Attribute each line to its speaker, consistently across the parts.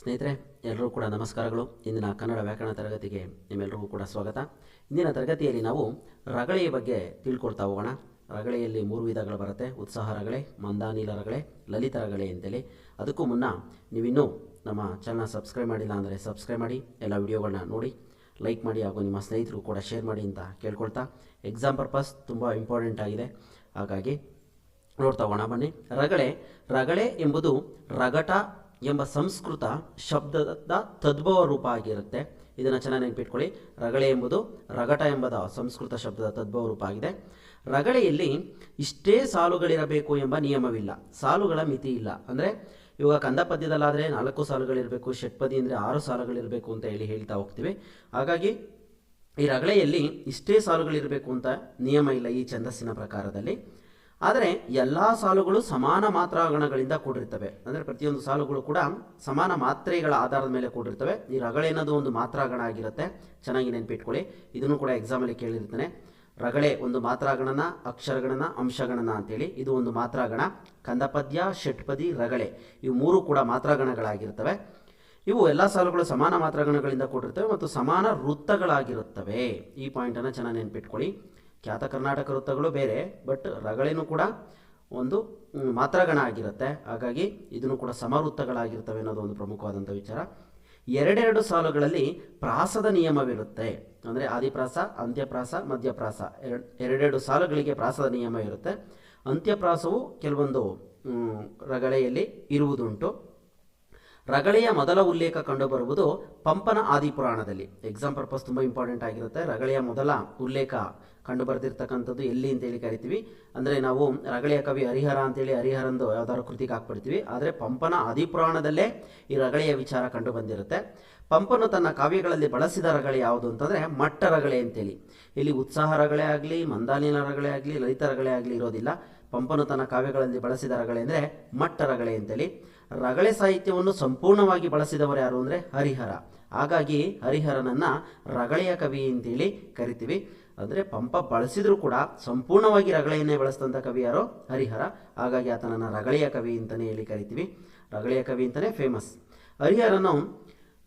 Speaker 1: ಸ್ನೇಹಿತರೆ ಎಲ್ಲರೂ ಕೂಡ ನಮಸ್ಕಾರಗಳು. ಇಂದಿನ ಕನ್ನಡ ವ್ಯಾಕರಣ ತರಗತಿಗೆ ನಿಮ್ಮೆಲ್ಲರಿಗೂ ಕೂಡ ಸ್ವಾಗತ. ಇಂದಿನ ತರಗತಿಯಲ್ಲಿ ನಾವು ರಗಳೆಯ ಬಗ್ಗೆ ತಿಳ್ಕೊಳ್ತಾ ಹೋಗೋಣ. ರಗಳೆಯಲ್ಲಿ ಮೂರು ವಿಧಗಳು ಬರುತ್ತೆ. ಉತ್ಸಾಹ ರಗಳೆ, ಮಂದಾನೀಲ ರಗಳೆ, ಲಲಿತ ರಗಳೆ ಅಂತೇಳಿ. ಅದಕ್ಕೂ ಮುನ್ನ ನೀವಿನ್ನೂ ನಮ್ಮ ಚಾನಲ್ನ ಸಬ್ಸ್ಕ್ರೈಬ್ ಮಾಡಿಲ್ಲ ಅಂದರೆ ಸಬ್ಸ್ಕ್ರೈಬ್ ಮಾಡಿ, ಎಲ್ಲ ವಿಡಿಯೋಗಳನ್ನ ನೋಡಿ ಲೈಕ್ ಮಾಡಿ ಹಾಗೂ ನಿಮ್ಮ ಸ್ನೇಹಿತರು ಕೂಡ ಶೇರ್ ಮಾಡಿ ಅಂತ ಕೇಳ್ಕೊಳ್ತಾ. ಎಕ್ಸಾಮ್ ಪರ್ಪಸ್ ತುಂಬ ಇಂಪಾರ್ಟೆಂಟ್ ಆಗಿದೆ. ಹಾಗಾಗಿ ನೋಡ್ತಾ ಹೋಗೋಣ ಬನ್ನಿ. ರಗಳೆ ರಗಳೆ ಎಂಬುದು ರಗಟ ಎಂಬ ಸಂಸ್ಕೃತ ಶಬ್ದದ ತದ್ಭವ ರೂಪ ಆಗಿರುತ್ತೆ. ಇದನ್ನು ಚೆನ್ನಾಗಿ ನೆನಪಿಟ್ಕೊಳ್ಳಿ. ರಗಳೆ ಎಂಬುದು ರಗಟ ಎಂಬದ ಸಂಸ್ಕೃತ ಶಬ್ದದ ತದ್ಭವ ರೂಪ ಆಗಿದೆ. ರಗಳೆಯಲ್ಲಿ ಇಷ್ಟೇ ಸಾಲುಗಳಿರಬೇಕು ಎಂಬ ನಿಯಮವಿಲ್ಲ. ಸಾಲುಗಳ ಮಿತಿ ಇಲ್ಲ. ಅಂದರೆ ಇವಾಗ ಕಂದ ಪದ್ಯದಲ್ಲಾದರೆ ನಾಲ್ಕು ಸಾಲುಗಳಿರಬೇಕು ಷಟ್ಪದಿ ಅಂದರೆ ಆರು ಸಾಲುಗಳಿರಬೇಕು ಅಂತ ಹೇಳಿ ಹೇಳ್ತಾ ಹೋಗ್ತೀವಿ. ಹಾಗಾಗಿ ಈ ರಗಳೆಯಲ್ಲಿ ಇಷ್ಟೇ ಸಾಲುಗಳಿರಬೇಕು ಅಂತ ನಿಯಮ ಇಲ್ಲ ಈ ಛಂದಸ್ಸಿನ ಪ್ರಕಾರದಲ್ಲಿ. ಆದರೆ ಎಲ್ಲ ಸಾಲುಗಳು ಸಮಾನ ಮಾತ್ರಾಗಣಗಳಿಂದ ಕೂಡಿರ್ತವೆ. ಅಂದರೆ ಪ್ರತಿಯೊಂದು ಸಾಲುಗಳು ಕೂಡ ಸಮಾನ ಮಾತ್ರೆಗಳ ಆಧಾರದ ಮೇಲೆ ಕೂಡಿರ್ತವೆ. ಈ ರಗಳೆ ಅನ್ನೋದು ಒಂದು ಮಾತ್ರಾಗಣ ಆಗಿರುತ್ತೆ. ಚೆನ್ನಾಗಿ ನೆನಪಿಟ್ಕೊಳ್ಳಿ. ಇದನ್ನು ಕೂಡ ಎಕ್ಸಾಮಲ್ಲಿ ಕೇಳಿರ್ತಾನೆ. ರಗಳೆ ಒಂದು ಮಾತ್ರಾಗಣನ ಅಕ್ಷರಗಣನ ಅಂಶಗಣನ ಅಂತೇಳಿ ಇದು ಒಂದು ಮಾತ್ರಾಗಣ ಕಂದಪದ್ಯ, ಷಟ್ಪದಿ, ರಗಳೆ ಇವು ಮೂರು ಕೂಡ ಮಾತ್ರಾಗಣಗಳಾಗಿರ್ತವೆ ಇವು ಎಲ್ಲ ಸಾಲುಗಳು ಸಮಾನ ಮಾತ್ರಾಗಣಗಳಿಂದ ಕೂಡಿರ್ತವೆ ಮತ್ತು ಸಮಾನ ವೃತ್ತಗಳಾಗಿರುತ್ತವೆ. ಈ ಪಾಯಿಂಟನ್ನು ಚೆನ್ನಾಗಿ ನೆನಪಿಟ್ಕೊಳ್ಳಿ. ಖ್ಯಾತ ಕರ್ನಾಟಕ ವೃತ್ತಗಳು ಬೇರೆ ಬಟ್ ರಗಳೆನೂ ಕೂಡ ಒಂದು ಮಾತ್ರಗಣ ಆಗಿರುತ್ತೆ. ಹಾಗಾಗಿ ಇದನ್ನು ಕೂಡ ಸಮವೃತ್ತಗಳಾಗಿರ್ತವೆ ಅನ್ನೋದು ಒಂದು ಪ್ರಮುಖವಾದಂಥ ವಿಚಾರ. ಎರಡೆರಡು ಸಾಲುಗಳಲ್ಲಿ ಪ್ರಾಸದ ನಿಯಮವಿರುತ್ತೆ. ಅಂದರೆ ಆದಿಪ್ರಾಸ, ಅಂತ್ಯಪ್ರಾಸ, ಮಧ್ಯಪ್ರಾಸ. ಎರಡು, ಎರಡೆರಡು ಸಾಲುಗಳಿಗೆ ಪ್ರಾಸದ ನಿಯಮ ಇರುತ್ತೆ. ಅಂತ್ಯಪ್ರಾಸವು ಕೆಲವೊಂದು ರಗಳೆಯಲ್ಲಿ ಇರುವುದುಂಟು. ರಗಳೆಯ ಮೊದಲ ಉಲ್ಲೇಖ ಕಂಡುಬರುವುದು ಪಂಪನ ಆದಿಪುರಾಣದಲ್ಲಿ. ಎಕ್ಸಾಮ್ ಪರ್ಪಸ್ ತುಂಬ ಇಂಪಾರ್ಟೆಂಟ್ ಆಗಿರುತ್ತೆ. ರಗಳೆಯ ಮೊದಲ ಉಲ್ಲೇಖ ಕಂಡು ಬರೆದಿರ್ತಕ್ಕಂಥದ್ದು ಎಲ್ಲಿ ಅಂತೇಳಿ ಕರಿತೀವಿ? ಅಂದರೆ ನಾವು ರಗಳೆಯ ಕವಿ ಹರಿಹರ ಅಂತೇಳಿ ಹರಿಹರಂದು ಯಾವ್ದಾದ್ರು ಕೃತಿಗೆ ಹಾಕ್ಬಿಡ್ತೀವಿ. ಆದರೆ ಪಂಪನ ಆದಿಪುರಾಣದಲ್ಲೇ ಈ ರಗಳೆಯ ವಿಚಾರ ಕಂಡು ಬಂದಿರುತ್ತೆ ಪಂಪನು ತನ್ನ ಕಾವ್ಯಗಳಲ್ಲಿ ಬಳಸಿದ ರಗಳೆ ಯಾವುದು ಅಂತಂದರೆ ಮಟ್ಟ ರಗಳೆ ಅಂತೇಳಿ. ಇಲ್ಲಿ ಉತ್ಸಾಹ ರಗಳೆ ಆಗಲಿ ಮಂದಾನಿನ ರಗಳೆ ಆಗಲಿ, ಲಲಿತ ರಗಳೆ ಆಗಲಿ ಇರೋದಿಲ್ಲ. ಪಂಪನು ತನ್ನ ಕಾವ್ಯಗಳಲ್ಲಿ ಬಳಸಿದ ರಗಳೆ ಅಂದರೆ ಮಟ್ಟ ರಗಳೆ ಅಂತೇಳಿ. ರಗಳೆ ಸಾಹಿತ್ಯವನ್ನು ಸಂಪೂರ್ಣವಾಗಿ ಬಳಸಿದವರು ಯಾರು ಅಂದರೆ ಹರಿಹರ. ಹಾಗಾಗಿ ಹರಿಹರನನ್ನು ರಗಳೆಯ ಕವಿ ಅಂತೇಳಿ ಕರಿತೀವಿ. ಅಂದರೆ ಪಂಪ ಬಳಸಿದರೂ ಕೂಡ ಸಂಪೂರ್ಣವಾಗಿ ರಗಳೆಯನ್ನೇ ಬಳಸಿದಂಥ ಕವಿ ಯಾರೋ? ಹರಿಹರ. ಹಾಗಾಗಿ ಆತನನ್ನು ರಗಳೆಯ ಕವಿ ಅಂತಲೇ ಹೇಳಿ ಕರಿತೀವಿ. ರಗಳೆಯ ಕವಿ ಅಂತಲೇ ಫೇಮಸ್ ಹರಿಹರನು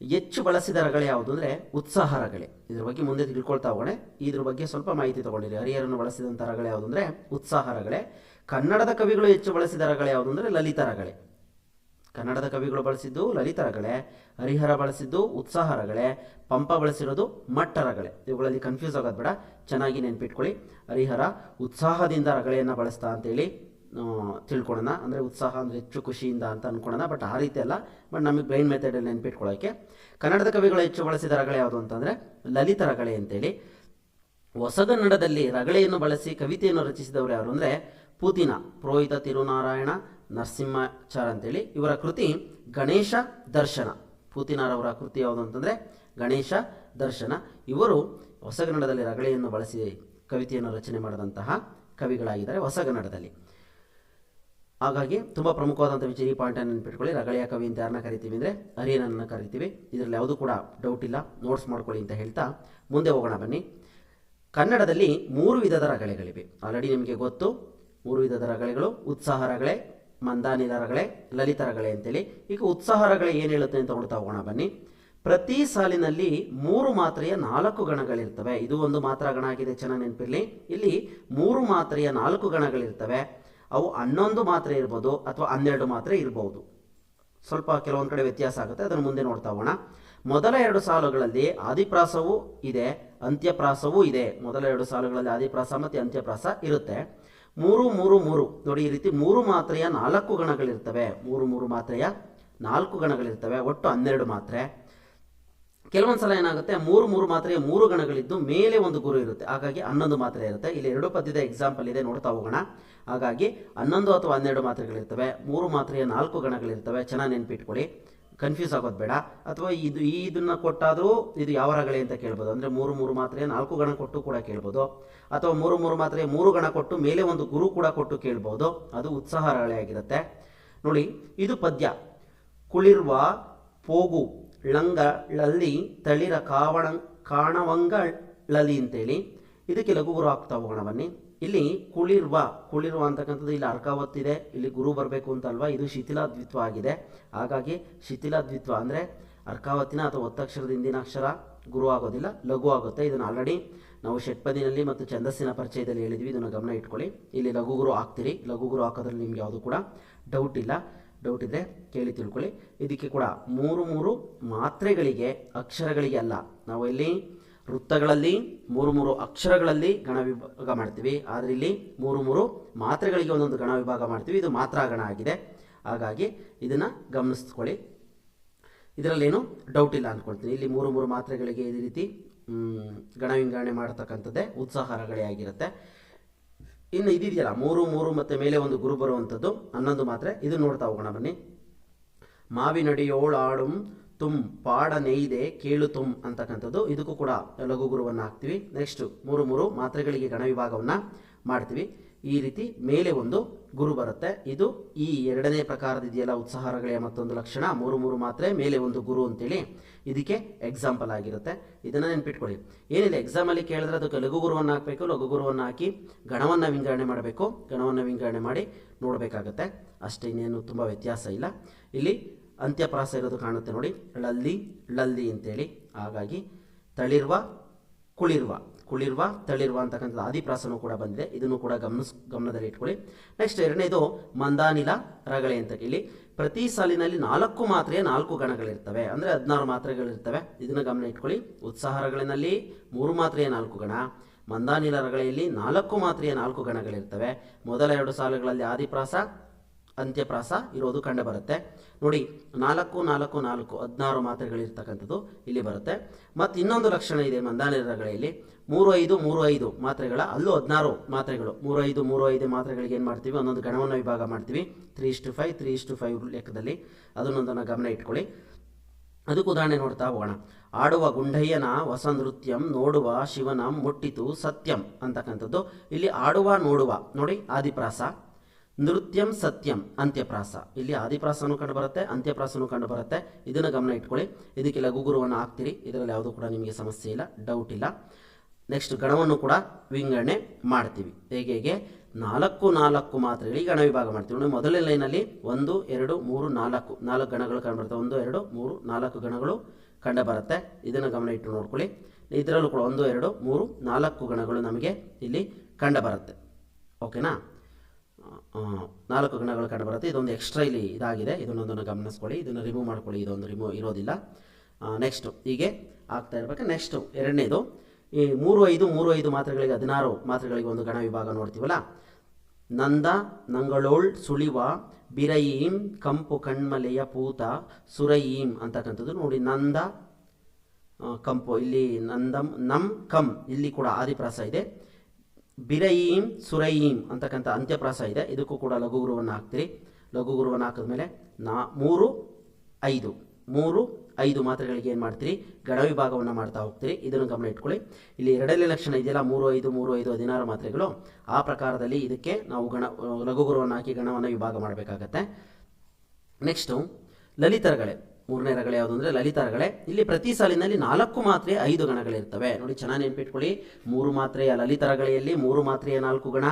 Speaker 1: ಹೆಚ್ಚು ಬಳಸಿದ ರಗಳೆ ಯಾವುದು ಅಂದರೆ ಉತ್ಸಾಹ ರಗಳೆ. ಇದ್ರ ಬಗ್ಗೆ ಮುಂದೆ ತಿಳ್ಕೊಳ್ತಾ ಹೋಗೋಣ. ಇದ್ರ ಬಗ್ಗೆ ಸ್ವಲ್ಪ ಮಾಹಿತಿ ತಗೊಂಡಿರಿ. ಹರಿಹರನ್ನು ಬಳಸಿದಂಥ ರಗಳೆ ಯಾವುದು ಅಂದರೆ ಉತ್ಸಾಹ ರಗಳೆ. ಕನ್ನಡದ ಕವಿಗಳು ಹೆಚ್ಚು ಬಳಸಿದ ರಗಳೆ ಯಾವುದು ಅಂದರೆ ಲಲಿತ ರಗಳೆ. ಕನ್ನಡದ ಕವಿಗಳು ಬಳಸಿದ್ದು ಲಲಿತ ರಗಳೆ ಹರಿಹರ ಬಳಸಿದ್ದು ಉತ್ಸಾಹ ರಗಳೆ ಪಂಪ ಬಳಸಿರೋದು ಮಟ್ಟ ರಗಳೆ ಇವುಗಳಲ್ಲಿ ಕನ್ಫ್ಯೂಸ್ ಆಗೋದು ಬೇಡ, ಚೆನ್ನಾಗಿ ನೆನ್ಪಿಟ್ಕೊಳ್ಳಿ. ಹರಿಹರ ಉತ್ಸಾಹದಿಂದ ರಗಳೆಯನ್ನು ಬಳಸ್ತಾ ಅಂತೇಳಿ ತಿಳ್ಕೊಳ್ಳೋಣ ಅಂದರೆ ಉತ್ಸಾಹ ಅಂದರೆ ಹೆಚ್ಚು ಖುಷಿಯಿಂದ ಅಂತ ಅಂದ್ಕೊಳ್ಳೋಣ ಬಟ್ ಆ ರೀತಿ ಅಲ್ಲ. ಬಟ್ ನಮಗೆ ಬ್ರೈನ್ ಮೆಥಡಲ್ಲಿ ನೆನ್ಪಿಟ್ಕೊಳ್ಳೋಕ್ಕೆ ಕನ್ನಡದ ಕವಿಗಳು ಹೆಚ್ಚು ಬಳಸಿದ ರಗಳೆ ಯಾವುದು ಅಂತಂದರೆ ಲಲಿತ ರಗಳೆ ಅಂತೇಳಿ. ಹೊಸಗನ್ನಡದಲ್ಲಿ ರಗಳೆಯನ್ನು ಬಳಸಿ ಕವಿತೆಯನ್ನು ರಚಿಸಿದವರು ಯಾರು ಅಂದರೆ ಪೂತಿನ ಪುರೋಹಿತ ತಿರುನಾರಾಯಣ ನರಸಿಂಹಾಚಾರ ಅಂತೇಳಿ. ಇವರ ಕೃತಿ ಗಣೇಶ ದರ್ಶನ. ಪೂತಿನಾರವರ ಕೃತಿ ಯಾವುದು ಅಂತಂದರೆ ಗಣೇಶ ದರ್ಶನ. ಇವರು ಹೊಸಗನ್ನಡದಲ್ಲಿ ರಗಳೆಯನ್ನು ಬಳಸಿ ಕವಿತೆಯನ್ನು ರಚನೆ ಮಾಡಿದಂತಹ ಕವಿಗಳಾಗಿದ್ದಾರೆ ಹೊಸಗನ್ನಡದಲ್ಲಿ. ಹಾಗಾಗಿ ತುಂಬ ಪ್ರಮುಖವಾದಂಥ ವಿಚಾರ ಈ ಪಾಯಿಂಟನ್ನು ರಗಳೆಯ ಕವಿ ಅಂತ ಯಾರನ್ನ ಕರಿತೀವಿ ಅಂದರೆ ಹರಿಯನನ್ನು ಕರಿತೀವಿ. ಇದರಲ್ಲಿ ಯಾವುದೂ ಕೂಡ ಡೌಟ್ ಇಲ್ಲ. ನೋಟ್ಸ್ ಮಾಡ್ಕೊಳ್ಳಿ ಅಂತ ಹೇಳ್ತಾ ಮುಂದೆ ಹೋಗೋಣ ಬನ್ನಿ. ಕನ್ನಡದಲ್ಲಿ ಮೂರು ವಿಧದ ರಗಳೆಗಳಿವೆ. ಆಲ್ರೆಡಿ ನಿಮಗೆ ಗೊತ್ತು. ಮೂರು ವಿಧದ ರಗಳೆಗಳು ಉತ್ಸಾಹ ರಗಳೆ ಮಂದಾನಿಲ ಲಲಿತರಗಳೇ ಲಲಿತ ರಗಳೆ ಅಂತೇಳಿ. ಈಗ ಉತ್ಸಾಹರಗಳೇ ಏನು ಹೇಳುತ್ತೆ ಅಂತ ನೋಡ್ತಾ ಹೋಗೋಣ, ಬನ್ನಿ. ಪ್ರತಿ ಸಾಲಿನಲ್ಲಿ ಮೂರು ಮಾತ್ರೆಯ ನಾಲ್ಕು ಗಣಗಳಿರ್ತವೆ. ಇದು ಒಂದು ಮಾತ್ರ ಗಣ ಆಗಿದೆ, ಚೆನ್ನಾಗಿ ನೆನಪಿರಲಿ. ಇಲ್ಲಿ ಮೂರು ಮಾತ್ರೆಯ ನಾಲ್ಕು ಗಣಗಳಿರ್ತವೆ. ಅವು ಹನ್ನೊಂದು ಮಾತ್ರೆ ಇರ್ಬೋದು ಅಥವಾ ಹನ್ನೆರಡು ಮಾತ್ರೆ ಇರಬಹುದು ಸ್ವಲ್ಪ ಕೆಲವೊಂದು ಕಡೆ ವ್ಯತ್ಯಾಸ ಆಗುತ್ತೆ, ಅದನ್ನು ಮುಂದೆ ನೋಡ್ತಾ ಹೋಗೋಣ. ಮೊದಲ ಎರಡು ಸಾಲುಗಳಲ್ಲಿ ಆದಿಪ್ರಾಸವೂ ಇದೆ, ಅಂತ್ಯಪ್ರಾಸವೂ ಇದೆ. ಮೊದಲ ಎರಡು ಸಾಲುಗಳಲ್ಲಿ ಆದಿಪ್ರಾಸ ಮತ್ತು ಅಂತ್ಯಪ್ರಾಸ ಇರುತ್ತೆ. ಮೂರು ಮೂರು ಮೂರು. ನೋಡಿ, ಈ ರೀತಿ ಮೂರು ಮಾತ್ರೆಯ ನಾಲ್ಕು ಗಣಗಳಿರ್ತವೆ. ಮೂರು ಮೂರು ಮಾತ್ರೆಯ ನಾಲ್ಕು ಗಣಗಳಿರ್ತವೆ. ಒಟ್ಟು ಹನ್ನೆರಡು ಮಾತ್ರೆ. ಕೆಲವೊಂದು ಸಲ ಏನಾಗುತ್ತೆ? ಮೂರು ಮೂರು ಮಾತ್ರೆಯ ಮೂರು ಗಣಗಳಿದ್ದು ಮೇಲೆ ಒಂದು ಗುರು ಇರುತ್ತೆ. ಹಾಗಾಗಿ ಹನ್ನೊಂದು ಮಾತ್ರೆ ಇರುತ್ತೆ. ಇಲ್ಲಿ ಎರಡು ಪದ್ಯದ ಎಕ್ಸಾಂಪಲ್ ಇದೆ. ನೋಡ್ತಾ ಹೋಗೋಣ. ಹಾಗಾಗಿ ಹನ್ನೊಂದು ಅಥವಾ ಹನ್ನೆರಡು ಮಾತ್ರೆಗಳಿರ್ತವೆ. ಮೂರು ಮಾತ್ರೆಯ ನಾಲ್ಕು ಗಣಗಳಿರ್ತವೆ. ಚೆನ್ನಾಗಿ ನೆನ್ಪಿಟ್ಕೊಳ್ಳಿ. ಕನ್ಫ್ಯೂಸ್ ಆಗೋದು ಬೇಡ. ಅಥವಾ ಇದು ಈ ಇದನ್ನು ಕೊಟ್ಟಾದರೂ ಇದು ಯಾವ ರಗಳೆ ಅಂತ ಕೇಳ್ಬೋದು. ಅಂದರೆ ಮೂರು ಮೂರು ಮಾತ್ರೆ, ನಾಲ್ಕು ಗಣ ಕೊಟ್ಟು ಕೂಡ ಕೇಳ್ಬೋದು. ಅಥವಾ ಮೂರು ಮೂರು ಮಾತ್ರೆ, ಮೂರು ಗಣ ಕೊಟ್ಟು ಮೇಲೆ ಒಂದು ಗುರು ಕೂಡ ಕೊಟ್ಟು ಕೇಳ್ಬೋದು. ಅದು ಉತ್ಸಾಹ ರಗಳೆ ಆಗಿರುತ್ತೆ. ನೋಡಿ, ಇದು ಪದ್ಯ. ಕುಳಿರುವ ಪೋಗು ಳಂಗಳಲ್ಲಿ ತಳಿರ ಕಾವಣ ಕಾಣವಂಗ ಲಲಿ ಅಂತೇಳಿ. ಇದಕ್ಕೆ ಲಘು ಗುರು ಆಗ್ತಾ ಹೋಗೋಣ ಬನ್ನಿ. ಇಲ್ಲಿ ಕುಳಿರ್ವ ಕುಳಿರ್ವ ಅಂತಕ್ಕಂಥದ್ದು ಇಲ್ಲಿ ಅರ್ಕಾವತ್ತಿದೆ. ಇಲ್ಲಿ ಗುರು ಬರಬೇಕು ಅಂತ ಅಲ್ವಾ ಇದು ಶಿಥಿಲಾದ್ವಿತ್ವ ಆಗಿದೆ. ಹಾಗಾಗಿ ಶಿಥಿಲಾದ್ವಿತ್ವ ಅಂದರೆ ಅರ್ಕಾವತ್ತಿನ ಅಥವಾ ಒತ್ತಕ್ಷರದ ಹಿಂದಿನ ಅಕ್ಷರ ಗುರು ಆಗೋದಿಲ್ಲ, ಲಘು ಆಗುತ್ತೆ. ಇದನ್ನು ಆಲ್ರೆಡಿ ನಾವು ಷಟ್ಪದಿನಲ್ಲಿ ಮತ್ತು ಛಂದಸ್ಸಿನ ಪರಿಚಯದಲ್ಲಿ ಹೇಳಿದ್ವಿ. ಇದನ್ನು ಗಮನ ಇಟ್ಕೊಳ್ಳಿ. ಇಲ್ಲಿ ಲಘು ಗುರು ಹಾಕ್ತೀರಿ ಲಘು ಗುರು ಹಾಕೋದ್ರಲ್ಲಿ ನಿಮ್ಗೆ ಯಾವುದು ಕೂಡ ಡೌಟ್ ಇಲ್ಲ. ಡೌಟ್ ಇದ್ದರೆ ಕೇಳಿ ತಿಳ್ಕೊಳ್ಳಿ. ಇದಕ್ಕೆ ಕೂಡ ಮೂರು ಮೂರು ಮಾತ್ರೆಗಳಿಗೆ, ಅಕ್ಷರಗಳಿಗೆ ಅಲ್ಲ. ನಾವು ಇಲ್ಲಿ ವೃತ್ತಗಳಲ್ಲಿ ಮೂರು ಮೂರು ಅಕ್ಷರಗಳಲ್ಲಿ ಗಣ ವಿಭಾಗ ಮಾಡ್ತೀವಿ. ಆದರೆ ಇಲ್ಲಿ ಮೂರು ಮೂರು ಮಾತ್ರೆಗಳಿಗೆ ಒಂದೊಂದು ಗಣ ವಿಭಾಗ ಮಾಡ್ತೀವಿ. ಇದು ಮಾತ್ರ ಗಣ ಆಗಿದೆ. ಹಾಗಾಗಿ ಇದನ್ನು ಗಮನಿಸ್ಕೊಳ್ಳಿ. ಇದರಲ್ಲೇನು ಡೌಟ್ ಇಲ್ಲ ಅಂದ್ಕೊಳ್ತೀನಿ ಇಲ್ಲಿ ಮೂರು ಮೂರು ಮಾತ್ರೆಗಳಿಗೆ ಇದೇ ರೀತಿ ಗಣ ವಿಂಗಡಣೆ ಮಾಡತಕ್ಕಂಥದ್ದೇ ಉತ್ಸಾಹಗಳೇ ಆಗಿರುತ್ತೆ. ಇನ್ನು ಇದಿದೆಯಲ್ಲ, ಮೂರು ಮೂರು ಮತ್ತು ಮೇಲೆ ಒಂದು ಗುರು ಬರುವಂಥದ್ದು, ಹನ್ನೊಂದು ಮಾತ್ರೆ. ಇದು ನೋಡ್ತಾ ಹೋಗೋಣ ಬನ್ನಿ. ಮಾವಿನಡಿಯೋಳಾಡುಂ ತುಂ ಪಾಡ ನೆಯ್ದೆ ಕೇಳು ತುಂ ಅಂತಕ್ಕಂಥದ್ದು. ಇದಕ್ಕೂ ಕೂಡ ಲಘು ಗುರುವನ್ನು ಹಾಕ್ತೀವಿ. ನೆಕ್ಸ್ಟ್ ಮೂರು ಮೂರು ಮಾತ್ರೆಗಳಿಗೆ ಗಣ ವಿಭಾಗವನ್ನು ಮಾಡ್ತೀವಿ. ಈ ರೀತಿ ಮೇಲೆ ಒಂದು ಗುರು ಬರುತ್ತೆ. ಇದು ಈ ಎರಡನೇ ಪ್ರಕಾರದ ಇದೆಯಲ್ಲ ಮತ್ತೊಂದು ಲಕ್ಷಣ. ಮೂರು ಮೂರು ಮಾತ್ರೆ, ಮೇಲೆ ಒಂದು ಗುರು ಅಂತೇಳಿ ಇದಕ್ಕೆ ಎಕ್ಸಾಂಪಲ್ ಆಗಿರುತ್ತೆ. ಇದನ್ನು ನೆನ್ಪಿಟ್ಕೊಳ್ಳಿ. ಏನಿದೆ ಎಕ್ಸಾಮಲ್ಲಿ ಕೇಳಿದ್ರೆ ಅದಕ್ಕೆ ಲಘು ಗುರುವನ್ನು ಹಾಕಬೇಕು. ಲಘು ಗುರುವನ್ನು ಹಾಕಿ ಗಣವನ್ನು ವಿಂಗಡಣೆ ಮಾಡಬೇಕು. ಗಣವನ್ನು ವಿಂಗಡಣೆ ಮಾಡಿ ನೋಡಬೇಕಾಗತ್ತೆ. ಅಷ್ಟೇ, ಇನ್ನೇನು ತುಂಬ ವ್ಯತ್ಯಾಸ ಇಲ್ಲ. ಇಲ್ಲಿ ಅಂತ್ಯಪ್ರಾಸ ಇರೋದು ಕಾಣುತ್ತೆ ನೋಡಿ. ಲಲ್ಲಿ ಲಲ್ಲಿ ಅಂತೇಳಿ. ಹಾಗಾಗಿ ತಳಿರ್ವ, ಕುಳಿರ್ವ. ಕುಳಿರ್ವ, ತಳಿರ್ವ ಅಂತಕ್ಕಂಥ ಆದಿಪ್ರಾಸನೂ ಕೂಡ ಬಂದಿದೆ. ಇದನ್ನು ಕೂಡ ಗಮನಿಸ್, ಗಮನದಲ್ಲಿ ಇಟ್ಕೊಳ್ಳಿ. ನೆಕ್ಸ್ಟ್ ಎರಡನೇದು ಮಂದಾನಿಲ, ರಗಳೆ ಅಂತ ಇಲ್ಲಿ ಪ್ರತಿ ಸಾಲಿನಲ್ಲಿ ನಾಲ್ಕು ಮಾತ್ರೆಯ ನಾಲ್ಕು ಗಣಗಳಿರ್ತವೆ. ಅಂದರೆ ಹದಿನಾರು ಮಾತ್ರೆಗಳಿರ್ತವೆ. ಇದನ್ನು ಗಮನ ಇಟ್ಕೊಳ್ಳಿ. ಉತ್ಸಾಹ ರಗಳಿನಲ್ಲಿ ಮೂರು ಮಾತ್ರೆಯ ನಾಲ್ಕು ಗಣ. ಮಂದಾನಿಲ ರಗಳೆಯಲ್ಲಿ ನಾಲ್ಕು ಮಾತ್ರೆಯ ನಾಲ್ಕು ಗಣಗಳಿರ್ತವೆ. ಮೊದಲ ಎರಡು ಸಾಲುಗಳಲ್ಲಿ ಆದಿಪ್ರಾಸ ಅಂತ್ಯಪ್ರಾಸ ಇರೋದು ಕಂಡು ಬರುತ್ತೆ. ನೋಡಿ, ನಾಲ್ಕು ನಾಲ್ಕು ನಾಲ್ಕು, ಹದಿನಾರು ಮಾತ್ರೆಗಳಿರ್ತಕ್ಕಂಥದ್ದು ಇಲ್ಲಿ ಬರುತ್ತೆ. ಮತ್ತು ಇನ್ನೊಂದು ಲಕ್ಷಣ ಇದೆ ಮಂದಾನಿರಗಳಲ್ಲಿ ಮೂರು ಐದು ಮೂರು ಐದು ಮಾತ್ರೆಗಳ, ಅಲ್ಲೂ ಹದಿನಾರು ಮಾತ್ರೆಗಳು. ಮೂರು ಐದು ಮೂರು ಐದು ಮಾತ್ರೆಗಳಿಗೆ ಏನು ಮಾಡ್ತೀವಿ? ಒಂದೊಂದು ಗಣವನ್ನು ವಿಭಾಗ ಮಾಡ್ತೀವಿ. ತ್ರೀ ಇಷ್ಟು ಫೈವ್ ತ್ರೀ ಇಷ್ಟು ಫೈವ್ ಲೆಕ್ಕದಲ್ಲಿ. ಅದನ್ನೊಂದನ್ನು ಗಮನ ಇಟ್ಕೊಳ್ಳಿ. ಅದಕ್ಕೆ ಉದಾಹರಣೆ ನೋಡ್ತಾ ಹೋಗೋಣ. ಆಡುವ ಗುಂಡಯ್ಯನ ಹೊಸ ನೃತ್ಯಂ ನೋಡುವ ಶಿವನ, ಮುಟ್ಟಿತು ಸತ್ಯಂ ಅಂತಕ್ಕಂಥದ್ದು. ಇಲ್ಲಿ ಆಡುವ, ನೋಡುವ, ನೋಡಿ, ಆದಿಪ್ರಾಸ. ನೃತ್ಯಂ ಸತ್ಯಂ, ಅಂತ್ಯಪ್ರಾಸ. ಇಲ್ಲಿ ಆದಿಪ್ರಾಸನೂ ಕಂಡು ಬರುತ್ತೆ ಅಂತ್ಯಪ್ರಾಸನೂ ಕಂಡು ಬರುತ್ತೆ ಇದನ್ನು ಗಮನ ಇಟ್ಕೊಳ್ಳಿ. ಇದಕ್ಕೆ ಲಘು ಗುರುವನ್ನು ಹಾಕ್ತೀರಿ. ಇದರಲ್ಲಿ ಯಾವುದೂ ಕೂಡ ನಿಮಗೆ ಸಮಸ್ಯೆ ಇಲ್ಲ ಡೌಟ್ ಇಲ್ಲ. ನೆಕ್ಸ್ಟ್ ಗಣವನ್ನು ಕೂಡ ವಿಂಗಡಣೆ ಮಾಡ್ತೀವಿ. ಹೇಗೆ ಹೇಗೆ? ನಾಲ್ಕು ನಾಲ್ಕು ಮಾತ್ರೆಗಳಿಗೆ ಗಣ ವಿಭಾಗ ಮಾಡ್ತೀವಿ. ನೋಡಿ, ಮೊದಲನೇ ಲೈನಲ್ಲಿ ಒಂದು, ಎರಡು, ಮೂರು, ನಾಲ್ಕು ನಾಲ್ಕು ಗಣಗಳು ಕಂಡು ಬರುತ್ತೆ ಒಂದು, ಎರಡು, ಮೂರು, ನಾಲ್ಕು ಗಣಗಳು ಕಂಡು ಬರುತ್ತೆ ಇದನ್ನು ಗಮನ ಇಟ್ಟು ನೋಡ್ಕೊಳ್ಳಿ. ಇದರಲ್ಲೂ ಕೂಡ ಒಂದು, ಎರಡು, ಮೂರು, ನಾಲ್ಕು ಗಣಗಳು ನಮಗೆ ಇಲ್ಲಿ ಕಂಡು ಬರುತ್ತೆ ಓಕೆನಾ ನಾಲ್ಕು ಗಣಗಳು ಕಂಡು ಬರುತ್ತೆ. ಇದೊಂದು ಎಕ್ಸ್ಟ್ರಾ ಇಲ್ಲಿ ಇದಾಗಿದೆ. ಇದನ್ನೊಂದನ್ನು ಗಮನಿಸ್ಕೊಳ್ಳಿ. ಇದನ್ನು ರಿಮೂವ್ ಮಾಡ್ಕೊಳ್ಳಿ. ಇದೊಂದು ರಿಮೂವ್ ಇರೋದಿಲ್ಲ. ನೆಕ್ಸ್ಟು ಹೀಗೆ ಆಗ್ತಾ ಇರಬೇಕು. ನೆಕ್ಸ್ಟು ಎರಡನೇದು. ಈ ಮೂರು ಐದು ಮೂರು ಐದು ಮಾತ್ರೆಗಳಿಗೆ, ಹದಿನಾರು ಮಾತ್ರೆಗಳಿಗೆ ಒಂದು ಗಣ ವಿಭಾಗ ನೋಡ್ತೀವಲ್ಲ? ನಂದ, ನಂಗಳೋಳ್, ಸುಳಿವ ಬಿರಯೀಂ ಕಂಪು ಕಣ್ಮಲೆಯ ಪೂತ ಸುರಯೀಂ ಅಂತಕ್ಕಂಥದ್ದು ನೋಡಿ. ನಂದ ಕಂಪು. ಇಲ್ಲಿ ನಂದಂ, ನಮ್ ಕಂ ಇಲ್ಲಿ ಕೂಡ ಆದಿಪ್ರಾಸ ಇದೆ. ಬಿರಯೀಂ ಸುರಯೀಂ ಅಂತಕ್ಕಂಥ ಅಂತ್ಯಪ್ರಾಸ ಇದೆ. ಇದಕ್ಕೂ ಕೂಡ ಲಘು ಗುರುವನ್ನು ಹಾಕ್ತೀರಿ. ಲಘು ಗುರುವನ್ನು ಹಾಕಿದ್ಮೇಲೆ ನಾ, ಮೂರು, ಐದು. ಮೂರು, ಐದು ಮಾತ್ರೆಗಳಿಗೆ ಏನು ಮಾಡ್ತೀರಿ? ಗಣ ವಿಭಾಗವನ್ನು ಮಾಡ್ತಾ ಹೋಗ್ತೀರಿ. ಇದನ್ನು ಗಮನ ಇಟ್ಕೊಳ್ಳಿ. ಇಲ್ಲಿ ಎರಡನೇ ಲಕ್ಷಣ ಇದೆಯಲ್ಲ, ಮೂರು, ಐದು ಮೂರು, ಐದು, ಹದಿನಾರು ಮಾತ್ರೆಗಳು. ಆ ಪ್ರಕಾರದಲ್ಲಿ ಇದಕ್ಕೆ ನಾವು ಗಣ ಲಘು ಗುರುವನ್ನು ಹಾಕಿ ಗಣವನ್ನು ವಿಭಾಗ ಮಾಡಬೇಕಾಗತ್ತೆ. ನೆಕ್ಸ್ಟು, ಲಲಿತರಗಳೆ. ಮೂರನೇ ರಗಳೆ ಯಾವುದು ಅಂದರೆ ಲಲಿತರಗಳೆ ಇಲ್ಲಿ ಪ್ರತಿ ಸಾಲಿನಲ್ಲಿ ನಾಲ್ಕು ಮಾತ್ರೆಯ ಐದು ಗಣಗಳಿರ್ತವೆ. ನೋಡಿ, ಚೆನ್ನಾಗಿ ನೆನ್ಪಿಟ್ಕೊಳ್ಳಿ. ಮೂರು ಮಾತ್ರೆಯ ಲಲಿತರಗಳೆಯಲ್ಲಿ ಮೂರು ಮಾತ್ರೆಯ ನಾಲ್ಕು ಗಣ.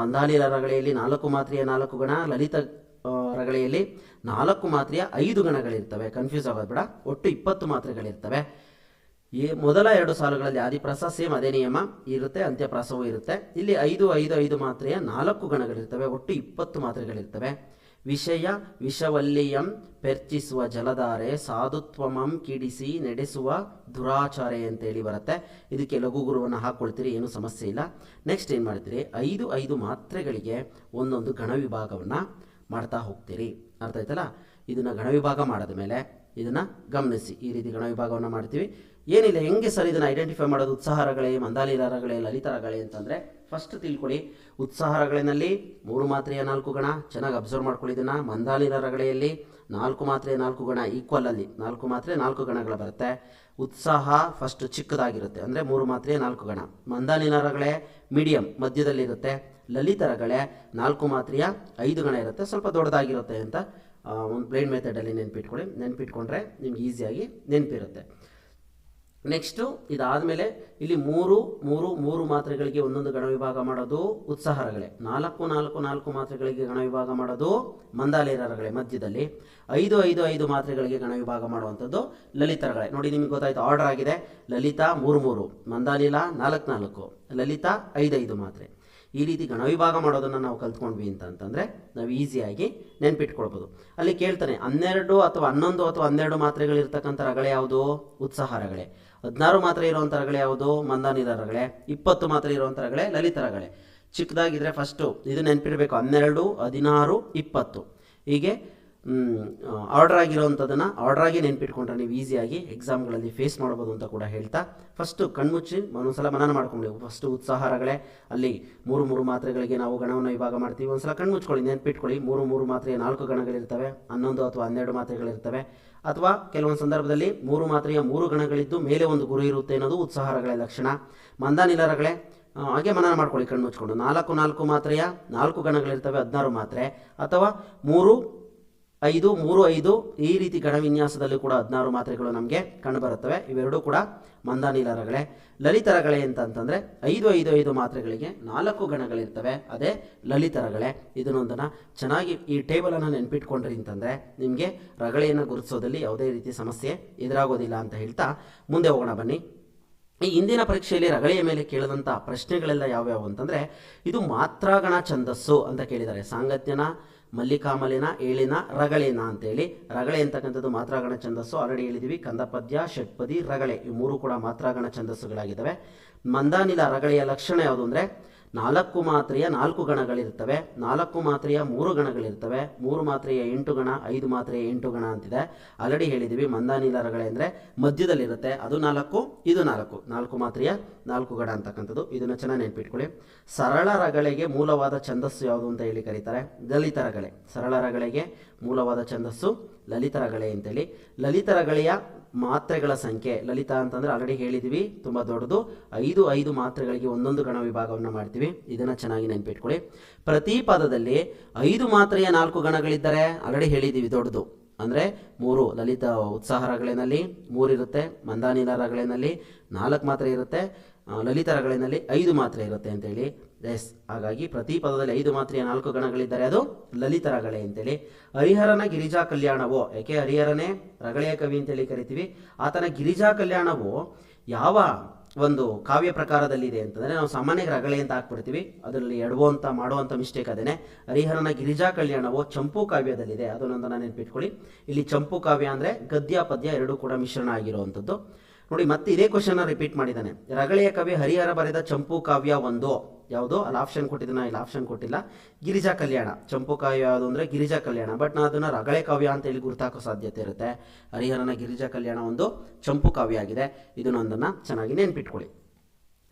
Speaker 1: ಮಂದಾಲಿ ರಗಳೆಯಲ್ಲಿ ನಾಲ್ಕು ಮಾತ್ರೆಯ ನಾಲ್ಕು ಗಣ. ಲಲಿತ ರಗಳಿಯಲ್ಲಿ ರಗಳೆಯಲ್ಲಿ ನಾಲ್ಕು ಮಾತ್ರೆಯ ಐದು ಗಣಗಳಿರ್ತವೆ. ಕನ್ಫ್ಯೂಸ್ ಆಗೋದು ಬೇಡ. ಒಟ್ಟು ಇಪ್ಪತ್ತು ಮಾತ್ರೆಗಳಿರ್ತವೆ. ಈ ಮೊದಲ ಎರಡು ಸಾಲುಗಳಲ್ಲಿ ಆದಿಪ್ರಾಸ ಸೇಮ್ ಅದೇ ನಿಯಮ ಇರುತ್ತೆ, ಅಂತ್ಯಪ್ರಾಸವೂ ಇರುತ್ತೆ. ಇಲ್ಲಿ ಐದು ಐದು ಐದು ಮಾತ್ರೆಯ ನಾಲ್ಕು ಗಣಗಳಿರ್ತವೆ. ಒಟ್ಟು ಇಪ್ಪತ್ತು ಮಾತ್ರೆಗಳಿರ್ತವೆ. ವಿಷಯ ವಿಷವಲ್ಲಿಯಂ ಪೆರ್ಚಿಸುವ ಜಲಧಾರೆ ಸಾಧುತ್ವಮಂ ಕಿಡಿಸಿ ನಡೆಸುವ ದುರಾಚಾರೆ ಅಂತೇಳಿ ಬರುತ್ತೆ. ಇದಕ್ಕೆ ಲಘು ಗುರುವನ್ನು ಹಾಕ್ಕೊಳ್ತೀರಿ ಏನೂ ಸಮಸ್ಯೆ ಇಲ್ಲ. ನೆಕ್ಸ್ಟ್ ಏನು ಮಾಡ್ತೀರಿ? ಐದು ಐದು ಮಾತ್ರೆಗಳಿಗೆ ಒಂದೊಂದು ಗಣವಿಭಾಗವನ್ನು ಮಾಡ್ತಾ ಹೋಗ್ತೀರಿ. ಅರ್ಥ ಆಯ್ತಲ್ಲ? ಇದನ್ನು ಗಣವಿಭಾಗ ಮಾಡಿದ ಮೇಲೆ ಇದನ್ನು ಗಮನಿಸಿ. ಈ ರೀತಿ ಗಣ ವಿಭಾಗವನ್ನು ಮಾಡ್ತೀವಿ. ಏನಿಲ್ಲ, ಹೆಂಗೆ ಸರ್ ಇದನ್ನು ಐಡೆಂಟಿಫೈ ಮಾಡೋದು? ಉತ್ಸಾಹಗಳೇ ಮಂದಾಲಿರಾರಗಳೇ ಲಲಿತರಗಳೇ ಅಂತಂದರೆ ಫಸ್ಟ್ ತಿಳ್ಕೊಳ್ಳಿ ಉತ್ಸಾಹರಗಳಿನಲ್ಲಿ ಮೂರು ಮಾತ್ರೆಯ ನಾಲ್ಕು ಗಣ. ಚೆನ್ನಾಗಿ ಅಬ್ಸರ್ವ್ ಮಾಡ್ಕೊಳ್ಳಿ ಇದನ್ನು. ಮಂದಾಲಿರಗಳೆಯಲ್ಲಿ ನಾಲ್ಕು ಮಾತ್ರೆ ನಾಲ್ಕು ಗಣ ಈಕ್ವಲ್ ಅಲ್ಲಿ. ನಾಲ್ಕು ಮಾತ್ರೆ ನಾಲ್ಕು ಗಣಗಳು ಬರುತ್ತೆ. ಉತ್ಸಾಹ ಫಸ್ಟ್ ಚಿಕ್ಕದಾಗಿರುತ್ತೆ. ಅಂದರೆ ಮೂರು ಮಾತ್ರೆ ನಾಲ್ಕು ಗಣ. ಮಂದಾಲಿನರಗಳೇ ಮೀಡಿಯಂ ಮಧ್ಯದಲ್ಲಿರುತ್ತೆ. ಲಲಿತರಗಳೇ ನಾಲ್ಕು ಮಾತ್ರೆಯ ಐದು ಗಣ ಇರುತ್ತೆ. ಸ್ವಲ್ಪ ದೊಡ್ಡದಾಗಿರುತ್ತೆ ಅಂತ ಒಂದು ಪ್ಲೇನ್ ಮೆಥಡಲ್ಲಿ ನೆನ್ಪಿಟ್ಕೊಳ್ಳಿ. ನೆನ್ಪಿಟ್ಕೊಂಡ್ರೆ ನಿಮ್ಗೆ ಈಸಿಯಾಗಿ ನೆನಪಿರುತ್ತೆ. ನೆಕ್ಸ್ಟು ಇದಾದಮೇಲೆ ಇಲ್ಲಿ ಮೂರು ಮೂರು ಮೂರು ಮಾತ್ರೆಗಳಿಗೆ ಒಂದೊಂದು ಗಣ ವಿಭಾಗ ಮಾಡೋದು ಉತ್ಸಾಹರಗಳೇ. ನಾಲ್ಕು ನಾಲ್ಕು ನಾಲ್ಕು ಮಾತ್ರೆಗಳಿಗೆ ಗಣ ವಿಭಾಗ ಮಾಡೋದು ಮಂದಾಲೇರರಗಳೇ ಮಧ್ಯದಲ್ಲಿ. ಐದು ಐದು ಐದು ಮಾತ್ರೆಗಳಿಗೆ ಗಣ ವಿಭಾಗ ಮಾಡುವಂಥದ್ದು ಲಲಿತರಗಳೇ. ನೋಡಿ, ನಿಮಗೆ ಗೊತ್ತಾಯ್ತು ಆರ್ಡರ್ ಆಗಿದೆ. ಲಲಿತಾ ಮೂರು ಮೂರು. ಮಂದಾಲೀಲ ನಾಲ್ಕು ನಾಲ್ಕು. ಲಲಿತಾ ಐದೈದು ಮಾತ್ರೆ. ಈ ರೀತಿ ಗಣವಿಭಾಗ ಮಾಡೋದನ್ನು ನಾವು ಕಲ್ತ್ಕೊಂಡ್ವಿ ಅಂತಂತಂದರೆ ನಾವು ಈಸಿಯಾಗಿ ನೆನ್ಪಿಟ್ಕೊಳ್ಬೋದು. ಅಲ್ಲಿ ಕೇಳ್ತಾನೆ, ಹನ್ನೆರಡು ಅಥವಾ ಹನ್ನೊಂದು ಅಥವಾ ಹನ್ನೆರಡು ಮಾತ್ರೆಗಳಿರ್ತಕ್ಕಂಥ ರಗಳೆ ಯಾವುದು? ಉತ್ಸಾಹ ರಗಳೆ. ಹದಿನಾರು ಮಾತ್ರೆ ಇರುವಂಥ ರಗಳೆ ಯಾವುದು? ಮಂದಾನಿರ ರಗಳೆ. ಇಪ್ಪತ್ತು ಮಾತ್ರೆ ಇರುವಂಥ ರಗಳೆ, ಲಲಿತ ರಗಳೆ. ಚಿಕ್ಕದಾಗಿದ್ದರೆ ಫಸ್ಟು ಇದು ನೆನ್ಪಿಡಬೇಕು, ಹನ್ನೆರಡು, ಹದಿನಾರು, ಇಪ್ಪತ್ತು. ಹೀಗೆ ಆರ್ಡರ್ ಆಗಿರೋವಂಥದ್ದನ್ನು ಆರ್ಡರ್ ಆಗಿ ನೆನ್ಪಿಟ್ಕೊಂಡ್ರೆ ನೀವು ಈಸಿಯಾಗಿ ಎಕ್ಸಾಮ್ಗಳಲ್ಲಿ ಫೇಸ್ ಮಾಡ್ಬೋದು ಅಂತ ಕೂಡ ಹೇಳ್ತಾ ಫಸ್ಟು ಕಣ್ಮುಚ್ಚಿ ಒಂದೊಂದ್ಸಲ ಮನನ ಮಾಡ್ಕೊಂಡು ಫಸ್ಟು ಉತ್ಸಾಹರಗಳೇ, ಅಲ್ಲಿ ಮೂರು ಮೂರು ಮಾತ್ರೆಗಳಿಗೆ ನಾವು ಗಣವನ್ನು ವಿಭಾಗ ಮಾಡ್ತೀವಿ. ಒಂದ್ಸಲ ಕಣ್ಮುಚ್ಕೊಳ್ಳಿ, ನೆನ್ಪಿಟ್ಕೊಳ್ಳಿ. ಮೂರು ಮೂರು ಮಾತ್ರೆ ನಾಲ್ಕು ಗಣಗಳಿರ್ತವೆ, ಹನ್ನೊಂದು ಅಥವಾ ಹನ್ನೆರಡು ಮಾತ್ರೆಗಳಿರ್ತವೆ. ಅಥವಾ ಕೆಲವೊಂದು ಸಂದರ್ಭದಲ್ಲಿ ಮೂರು ಮಾತ್ರೆಯ ಮೂರು ಗಣಗಳಿದ್ದು ಮೇಲೆ ಒಂದು ಗುರು ಇರುತ್ತೆ ಅನ್ನೋದು ಉತ್ಸಾಹರಗಳೇ ಲಕ್ಷಣ. ಮಂದಾನಿಲರಗಳೇ ಹಾಗೆ ಮನನ ಮಾಡ್ಕೊಳ್ಳಿ ಕಣ್ಣು ಮುಚ್ಕೊಂಡು ನಾಲ್ಕು ನಾಲ್ಕು ಮಾತ್ರೆಯ ನಾಲ್ಕು ಗಣಗಳಿರ್ತವೆ, ಹದಿನಾರು ಮಾತ್ರೆ. ಅಥವಾ ಮೂರು ಐದು, ಮೂರು, ಐದು ಈ ರೀತಿ ಗಣವಿನ್ಯಾಸದಲ್ಲಿ ಕೂಡ ಹದಿನಾರು ಮಾತ್ರೆಗಳು ನಮಗೆ ಕಂಡುಬರುತ್ತವೆ ಇವೆರಡೂ ಕೂಡ ಮಂದಾನಿಲರಗಳೇ. ಲಲಿತರಗಳೇ ಅಂತಂತಂದರೆ ಐದು ಐದು ಐದು ಮಾತ್ರೆಗಳಿಗೆ ನಾಲ್ಕು ಗಣಗಳಿರ್ತವೆ. ಅದೇ ಲಲಿತರಗಳೇ. ಇದನ್ನೊಂದನ್ನು ಚೆನ್ನಾಗಿ ಈ ಟೇಬಲನ್ನು ನೆನ್ಪಿಟ್ಕೊಂಡ್ರಿ ಅಂತಂದರೆ ನಿಮಗೆ ರಗಳೆಯನ್ನು ಗುರುತಿಸೋದಲ್ಲಿ ಯಾವುದೇ ರೀತಿ ಸಮಸ್ಯೆ ಎದುರಾಗೋದಿಲ್ಲ ಅಂತ ಹೇಳ್ತಾ ಮುಂದೆ ಹೋಗೋಣ ಬನ್ನಿ. ಈ ಇಂದಿನ ಪರೀಕ್ಷೆಯಲ್ಲಿ ರಗಳೆಯ ಮೇಲೆ ಕೇಳಿದಂಥ ಪ್ರಶ್ನೆಗಳೆಲ್ಲ ಯಾವ್ಯಾವು ಅಂತಂದರೆ ಇದು ಮಾತ್ರಾಗಣ ಛಂದಸ್ಸು ಅಂತ ಕೇಳಿದ್ದಾರೆ. ಸಾಂಗತ್ಯನ ಮಲ್ಲಿಕಾಮಲಿನ, ಏಳಿನ, ರಗಳಿನ ಅಂತೇಳಿ. ರಗಳೆ ಅಂತಕ್ಕಂಥದ್ದು ಮಾತ್ರಾಗಣ ಛಂದಸ್ಸು. ಆಲ್ರೆಡಿ ಹೇಳಿದ್ದೀವಿ ಕಂದಪದ್ಯ, ಷಟ್ಪದಿ, ರಗಳೆ. ಈ ಮೂರು ಕೂಡ ಮಾತ್ರಾಗಣ ಛಂದಸ್ಸುಗಳಾಗಿದ್ದಾವೆ. ಮಂದಾನಿಲ ರಗಳೆಯ ಲಕ್ಷಣ ಯಾವುದು ಅಂದರೆ ನಾಲ್ಕು ಮಾತ್ರೆಯ ನಾಲ್ಕು ಗಣಗಳಿರ್ತವೆ ನಾಲ್ಕು ಮಾತ್ರೆಯ ಮೂರು ಗಣಗಳಿರ್ತವೆ ಮೂರು ಮಾತ್ರೆಯ ಎಂಟು ಗಣ, ಐದು ಮಾತ್ರೆಯ ಎಂಟು ಗಣ ಅಂತಿದೆ. ಆಲ್ರೆಡಿ ಹೇಳಿದ್ದೀವಿ ಅಂದರೆ ಮಧ್ಯದಲ್ಲಿರುತ್ತೆ. ಅದು ನಾಲ್ಕು, ಇದು ನಾಲ್ಕು. ನಾಲ್ಕು ಮಾತ್ರೆಯ ನಾಲ್ಕು ಗಣ ಅಂತಕ್ಕಂಥದ್ದು. ಇದನ್ನು ಚೆನ್ನಾಗಿ ನೆನ್ಪಿಟ್ಕೊಳ್ಳಿ. ಸರಳ ರಗಳೆಗೆ ಮೂಲವಾದ ಛಂದಸ್ಸು ಯಾವುದು ಅಂತ ಹೇಳಿ ಕರೀತಾರೆ. ಲಲಿತ ರಗಳೆ. ಸರಳ ರಗಳಿಗೆ ಮೂಲವಾದ ಛಂದಸ್ಸು ಲಲಿತ ರಗಳೆ ಅಂತೇಳಿ. ಲಲಿತ ರಗಳೆಯ ಮಾತ್ರೆಗಳ ಸಂಖ್ಯೆ. ಲಲಿತಾ ಅಂತಂದ್ರೆ ಆಲ್ರೆಡಿ ಹೇಳಿದ್ವಿ, ತುಂಬ ದೊಡ್ಡದು. ಐದು ಐದು ಮಾತ್ರೆಗಳಿಗೆ ಒಂದೊಂದು ಗಣ ವಿಭಾಗವನ್ನು ಮಾಡ್ತೀವಿ. ಇದನ್ನು ಚೆನ್ನಾಗಿ ನೆನ್ಪಿಟ್ಕೊಳ್ಳಿ. ಪ್ರತಿ ಪದದಲ್ಲಿ ಐದು ಮಾತ್ರೆಯ ನಾಲ್ಕು ಗಣಗಳಿದ್ದರೆ ಆಲ್ರೆಡಿ ಹೇಳಿದ್ದೀವಿ ದೊಡ್ಡದು. ಅಂದರೆ ಮೂರು, ಲಲಿತ ಉತ್ಸಾಹ ರಗಳಿನಲ್ಲಿ ಮೂರಿರುತ್ತೆ ಮಂದಾನಿಲ ರಗಳಿನಲ್ಲಿ ನಾಲ್ಕು ಮಾತ್ರೆ ಇರುತ್ತೆ ಲಲಿತ ರಗಳಿನಲ್ಲಿ ಐದು ಮಾತ್ರೆ ಇರುತ್ತೆ ಅಂತೇಳಿ. ಎಸ್, ಹಾಗಾಗಿ ಪ್ರತಿ ಪದದಲ್ಲಿ ಐದು ಮಾತ್ರೆಯ ನಾಲ್ಕು ಗಣಗಳಿದ್ದಾರೆ ಅದು ಲಲಿತ ರಗಳೆ ಅಂತೇಳಿ. ಹರಿಹರನ ಗಿರಿಜಾ ಕಲ್ಯಾಣವೋ ಯಾಕೆ ಹರಿಹರನೇ? ರಗಳೆಯ ಕವಿ ಅಂತೇಳಿ ಕರಿತೀವಿ. ಆತನ ಗಿರಿಜಾ ಕಲ್ಯಾಣವು ಯಾವ ಒಂದು ಕಾವ್ಯ ಪ್ರಕಾರದಲ್ಲಿದೆ ಅಂತಂದರೆ ನಾವು ಸಾಮಾನ್ಯ ರಗಳೆ ಅಂತ ಹಾಕ್ಬಿಡ್ತೀವಿ. ಅದರಲ್ಲಿ ಎಡವುವಂಥ ಮಾಡುವಂಥ ಮಿಸ್ಟೇಕ್ ಅದೇನೆ. ಹರಿಹರನ ಗಿರಿಜಾ ಕಲ್ಯಾಣವು ಚಂಪು ಕಾವ್ಯದಲ್ಲಿದೆ. ಅದನ್ನೊಂದನ್ನು ನೆನ್ಪಿಟ್ಕೊಳ್ಳಿ. ಇಲ್ಲಿ ಚಂಪು ಕಾವ್ಯ ಅಂದರೆ ಗದ್ಯ ಪದ್ಯ ಎರಡೂ ಕೂಡ ಮಿಶ್ರಣ ಆಗಿರುವಂಥದ್ದು. ನೋಡಿ, ಮತ್ತೆ ಇದೇ ಕ್ವಶನ್ ರಿಪೀಟ್ ಮಾಡಿದ್ದಾನೆ. ರಗಳೆಯ ಕವಿ ಹರಿಹರ ಬರೆದ ಚಂಪು ಕಾವ್ಯ ಒಂದು? ಯಾವುದು? ಅಲ್ಲಿ ಆಪ್ಷನ್ ಕೊಟ್ಟಿದ್ದಾನೆ ಇಲ್ಲಿ ಆಪ್ಷನ್ ಕೊಟ್ಟಿಲ್ಲ. ಗಿರಿಜಾ ಕಲ್ಯಾಣ. ಚಂಪು ಕಾವ್ಯ ಯಾವುದು ಅಂದರೆ ಗಿರಿಜಾ ಕಲ್ಯಾಣ. ಬಟ್ ನಾನು ಅದನ್ನು ರಗಳೆ ಕಾವ್ಯ ಅಂತ ಹೇಳಿ ಗುರುತಾಕೋ ಸಾಧ್ಯತೆ ಇರುತ್ತೆ. ಹರಿಹರನ ಗಿರಿಜಾ ಕಲ್ಯಾಣ ಒಂದು ಚಂಪು ಕಾವ್ಯ ಆಗಿದೆ. ಇದನ್ನೊಂದನ್ನು ಚೆನ್ನಾಗಿ ನೆನ್ಪಿಟ್ಕೊಳ್ಳಿ.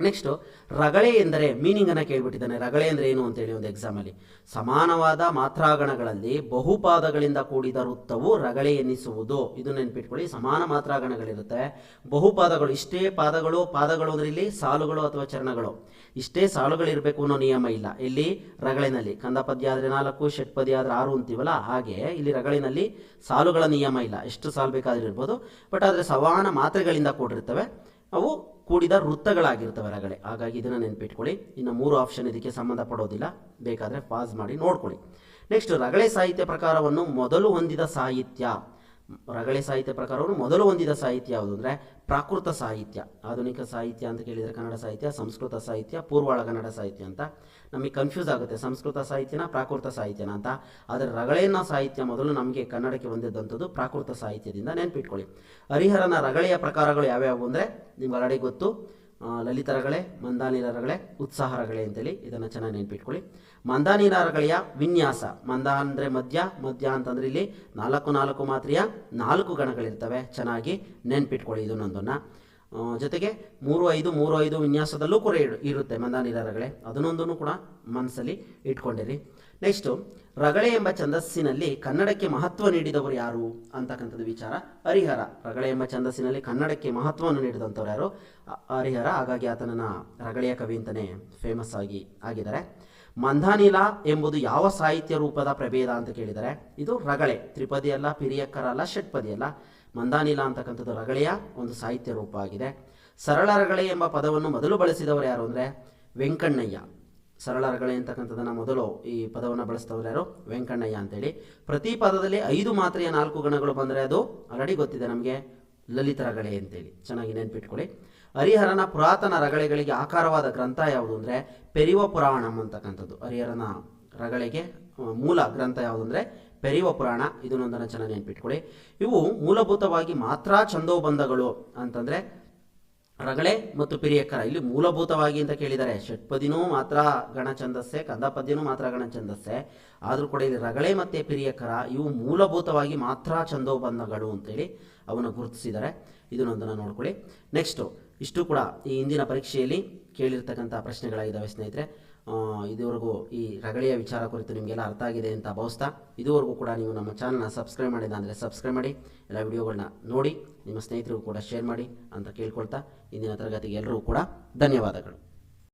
Speaker 1: ನೆಕ್ಸ್ಟು ರಗಳೆ ಎಂದರೆ ಮೀನಿಂಗನ್ನು ಕೇಳ್ಬಿಟ್ಟಿದ್ದಾನೆ. ರಗಳೆ ಅಂದರೆ ಏನು ಅಂತೇಳಿ ಒಂದು ಎಕ್ಸಾಮಲ್ಲಿ ಸಮಾನವಾದ ಮಾತ್ರಾಗಣಗಳಲ್ಲಿ ಬಹುಪಾದಗಳಿಂದ ಕೂಡಿದ ವೃತ್ತವು ರಗಳೆ ಎನ್ನಿಸುವುದು. ಇದು ನೆನ್ಪಿಟ್ಕೊಳ್ಳಿ. ಸಮಾನ ಮಾತ್ರಾಗಣಗಳಿರುತ್ತೆ. ಬಹುಪಾದಗಳು ಇಷ್ಟೇ ಪಾದಗಳು ಪಾದಗಳು ಅಂದ್ರೆ ಇಲ್ಲಿ ಸಾಲುಗಳು ಅಥವಾ ಚರಣಗಳು. ಇಷ್ಟೇ ಸಾಲುಗಳಿರಬೇಕು ಅನ್ನೋ ನಿಯಮ ಇಲ್ಲ. ಇಲ್ಲಿ ರಗಳೆನಲ್ಲಿ. ಕಂದಪದ್ಯ ಆದರೆ ನಾಲ್ಕು ಷಟ್ಪದಿ ಆದರೆ ಆರು ಅಂತೀವಲ್ಲ? ಹಾಗೆ ಇಲ್ಲಿ ರಗಳಿನಲ್ಲಿ ಸಾಲುಗಳ ನಿಯಮ ಇಲ್ಲ. ಎಷ್ಟು ಸಾಲು ಬೇಕಾದ್ರೂ ಇರ್ಬೋದು. ಬಟ್ ಆದರೆ ಸಮಾನ ಮಾತ್ರೆಗಳಿಂದ ಕೂಡಿರ್ತವೆ. ಅವು ಕೂಡಿದ ವೃತ್ತಗಳಾಗಿರ್ತವೆ ರಗಳೆ ಹಾಗಾಗಿ ಇದನ್ನು ನೆನಪಿಟ್ಕೊಳ್ಳಿ. ಇನ್ನು ಮೂರು ಆಪ್ಷನ್ ಇದಕ್ಕೆ ಸಂಬಂಧಪಡೋದಿಲ್ಲ. ಬೇಕಾದರೆ ಪಾಸ್ ಮಾಡಿ ನೋಡ್ಕೊಳ್ಳಿ. ನೆಕ್ಸ್ಟ್ ರಗಳೆ ಸಾಹಿತ್ಯ ಪ್ರಕಾರವನ್ನು ಮೊದಲು ಹೊಂದಿದ ಸಾಹಿತ್ಯ. ರಗಳೆ ಸಾಹಿತ್ಯ ಪ್ರಕಾರವನ್ನು ಮೊದಲು ಹೊಂದಿದ ಸಾಹಿತ್ಯ ಯಾವುದು ಅಂದರೆ ಪ್ರಾಕೃತ ಸಾಹಿತ್ಯ, ಆಧುನಿಕ ಸಾಹಿತ್ಯ ಅಂತ ಕೇಳಿದರೆ ಕನ್ನಡ ಸಾಹಿತ್ಯ, ಸಂಸ್ಕೃತ ಸಾಹಿತ್ಯ, ಪೂರ್ವಾಳ ಕನ್ನಡ ಸಾಹಿತ್ಯ ಅಂತ. ನಮಗೆ ಕನ್ಫ್ಯೂಸ್ ಆಗುತ್ತೆ, ಸಂಸ್ಕೃತ ಸಾಹಿತ್ಯನ ಪ್ರಾಕೃತ ಸಾಹಿತ್ಯನ ಅಂತ. ಆದರೆ ರಗಳೆಯನ್ನ ಸಾಹಿತ್ಯ ಮೊದಲು ನಮಗೆ ಕನ್ನಡಕ್ಕೆ ಬಂದಿದ್ದಂಥದ್ದು ಪ್ರಾಕೃತ ಸಾಹಿತ್ಯದಿಂದ ನೆನಪಿಟ್ಕೊಳ್ಳಿ. ಹರಿಹರನ ರಗಳೆಯ ಪ್ರಕಾರಗಳು ಯಾವ್ಯಾವು ಅಂದರೆ ನಿಮ್ಗೆ ಆಲ್ರೆಡಿ ಗೊತ್ತು. ಆ, ಲಲಿತ ಉತ್ಸಾಹರಗಳೇ ಅಂತೇಳಿ ಇದನ್ನು ಚೆನ್ನಾಗಿ ನೆನ್ಪಿಟ್ಕೊಳ್ಳಿ. ಮಂದಾನಿಲ ರಗಳೆಯ ವಿನ್ಯಾಸ ಮಂದ ಅಂದರೆ ಮಧ್ಯ ಮಧ್ಯ ಅಂತಂದ್ರೆ ಇಲ್ಲಿ ನಾಲ್ಕು ನಾಲ್ಕು ಮಾತ್ರೆಯ ನಾಲ್ಕು ಗಣಗಳಿರ್ತವೆ. ಚೆನ್ನಾಗಿ ನೆನ್ಪಿಟ್ಕೊಳ್ಳಿ ಇದನ್ನೊಂದನ್ನು. ಜೊತೆಗೆ ಮೂರು ಐದು ಮೂರು ಐದು ವಿನ್ಯಾಸದಲ್ಲೂ ಕೂಡ ಇರು- ಇರುತ್ತೆ ಮಂದಾನಿಲ ರಗಳೆ ಅದನ್ನೊಂದನ್ನು ಕೂಡ ಮನಸ್ಸಲ್ಲಿ ಇಟ್ಕೊಂಡಿರಿ. ನೆಕ್ಸ್ಟು ರಗಳೆ ಎಂಬ ಛಂದಸ್ಸಿನಲ್ಲಿ ಕನ್ನಡಕ್ಕೆ ಮಹತ್ವ ನೀಡಿದವರು ಯಾರು ಅಂತಕ್ಕಂಥದ್ದು ವಿಚಾರ. ಹರಿಹರ, ರಗಳೆ ಎಂಬ ಛಂದಸ್ಸಿನಲ್ಲಿ ಕನ್ನಡಕ್ಕೆ ಮಹತ್ವವನ್ನು ನೀಡಿದಂಥವ್ರು ಯಾರು? ಹರಿಹರ, ಹಾಗಾಗಿ ಆತನನ್ನು ರಗಳೆಯ ಕವಿ ಅಂತಲೇ ಫೇಮಸ್ ಆಗಿ ಆಗಿದ್ದಾರೆ. ಮಂದಾನಿಲ ಎಂಬುದು ಯಾವ ಸಾಹಿತ್ಯ ರೂಪದ ಪ್ರಭೇದ ಅಂತ ಕೇಳಿದರೆ, ಇದು ರಗಳೆ ತ್ರಿಪದಿ ಅಲ್ಲ ಪಿರಿಯಕ್ಕರ ಅಲ್ಲ ಷಟ್ಪದಿ ಅಲ್ಲ ಮಂದಾನಿಲ ಅಂತಕ್ಕಂಥದ್ದು ರಗಳೆಯ ಒಂದು ಸಾಹಿತ್ಯ ರೂಪ ಆಗಿದೆ. ಸರಳ ರಗಳೆ ಎಂಬ ಪದವನ್ನು ಮೊದಲು ಬಳಸಿದವರು ಯಾರು ಅಂದರೆ ವೆಂಕಣ್ಣಯ್ಯ. ಸರಳ ರಗಳೆ ಅಂತಕ್ಕಂಥದ್ದನ್ನು ಮೊದಲು ಈ ಪದವನ್ನು ಬಳಸಿದವರು ಯಾರು? ವೆಂಕಣ್ಣಯ್ಯ ಅಂತೇಳಿ. ಪ್ರತಿ ಪದದಲ್ಲಿ ಐದು ಮಾತ್ರೆಯ ನಾಲ್ಕು ಗಣಗಳು ಬಂದರೆ ಅದು ಆಲ್ರೆಡಿ ಗೊತ್ತಿದೆ ನಮಗೆ. ಲಲಿತ ರಗಳೆ ಅಂತೇಳಿ. ಚೆನ್ನಾಗಿ ನೆನ್ಪಿಟ್ಕೊಳ್ಳಿ. ಹರಿಹರನ ಪುರಾತನ ರಗಳೆಗಳಿಗೆ ಆಕಾರವಾದ ಗ್ರಂಥ ಯಾವುದು ಅಂದರೆ ಪೆರಿವ ಪುರಾಣಂ ಅಂತಕ್ಕಂಥದ್ದು. ಹರಿಹರನ ರಗಳೆಗೆ ಮೂಲ ಗ್ರಂಥ ಯಾವುದು ಅಂದರೆ ಪೆರಿವ ಪುರಾಣ ಇದನ್ನೊಂದನ್ನು ಚೆನ್ನಾಗಿ ನೆನ್ಪಿಟ್ಕೊಳ್ಳಿ. ಇವು ಮೂಲಭೂತವಾಗಿ ಮಾತ್ರ ಛಂದೋಬಂಧಗಳು ಅಂತಂದರೆ ರಗಳೆ ಮತ್ತು ಪಿರಿಯಕ್ಕರ. ಇಲ್ಲಿ ಮೂಲಭೂತವಾಗಿ ಅಂತ ಕೇಳಿದ್ದಾರೆ. ಷಟ್ಪದಿನೂ ಮಾತ್ರ ಗಣಛಂದಸ್ಸೆ ಕಂದಪದ್ಯನೂ ಮಾತ್ರ ಗಣಛಂದಸ್ಸೆ ಆದರೂ ಕೂಡ ಇಲ್ಲಿ ರಗಳೆ ಮತ್ತು ಪಿರಿಯಕ್ಕರ, ಇವು ಮೂಲಭೂತವಾಗಿ ಮಾತ್ರ ಛಂದೋಬಂಧಗಳು ಅಂತೇಳಿ ಅವನ್ನು ಗುರುತಿಸಿದ್ದಾರೆ. ಇದನ್ನೊಂದನ್ನು ನೋಡ್ಕೊಳ್ಳಿ. ನೆಕ್ಸ್ಟು ಇಷ್ಟು ಕೂಡ ಈ ಹಿಂದಿನ ಪರೀಕ್ಷೆಯಲ್ಲಿ ಕೇಳಿರ್ತಕ್ಕಂಥ ಪ್ರಶ್ನೆಗಳಾಗಿದ್ದಾವೆ ಸ್ನೇಹಿತರೆ. ಇದುವರೆಗೂ ಈ ರಗಳೆಯ ವಿಚಾರ ಕುರಿತು ನಿಮಗೆಲ್ಲ ಅರ್ಥ ಆಗಿದೆ ಅಂತ ಭಾವಿಸ್ತಾ, ಇದುವರೆಗೂ ಕೂಡ ನೀವು ನಮ್ಮ ಚಾನಲ್ನ ಸಬ್ಸ್ಕ್ರೈಬ್ ಮಾಡಿದ ಅಂದರೆ ಸಬ್ಸ್ಕ್ರೈಬ್ ಮಾಡಿ, ಎಲ್ಲ ವಿಡಿಯೋಗಳನ್ನ ನೋಡಿ, ನಿಮ್ಮ ಸ್ನೇಹಿತರಿಗೂ ಕೂಡ ಶೇರ್ ಮಾಡಿ ಅಂತ ಕೇಳ್ಕೊಳ್ತಾ, ಇಂದಿನ ತರಗತಿಗೆ ಎಲ್ಲರೂ ಕೂಡ ಧನ್ಯವಾದಗಳು.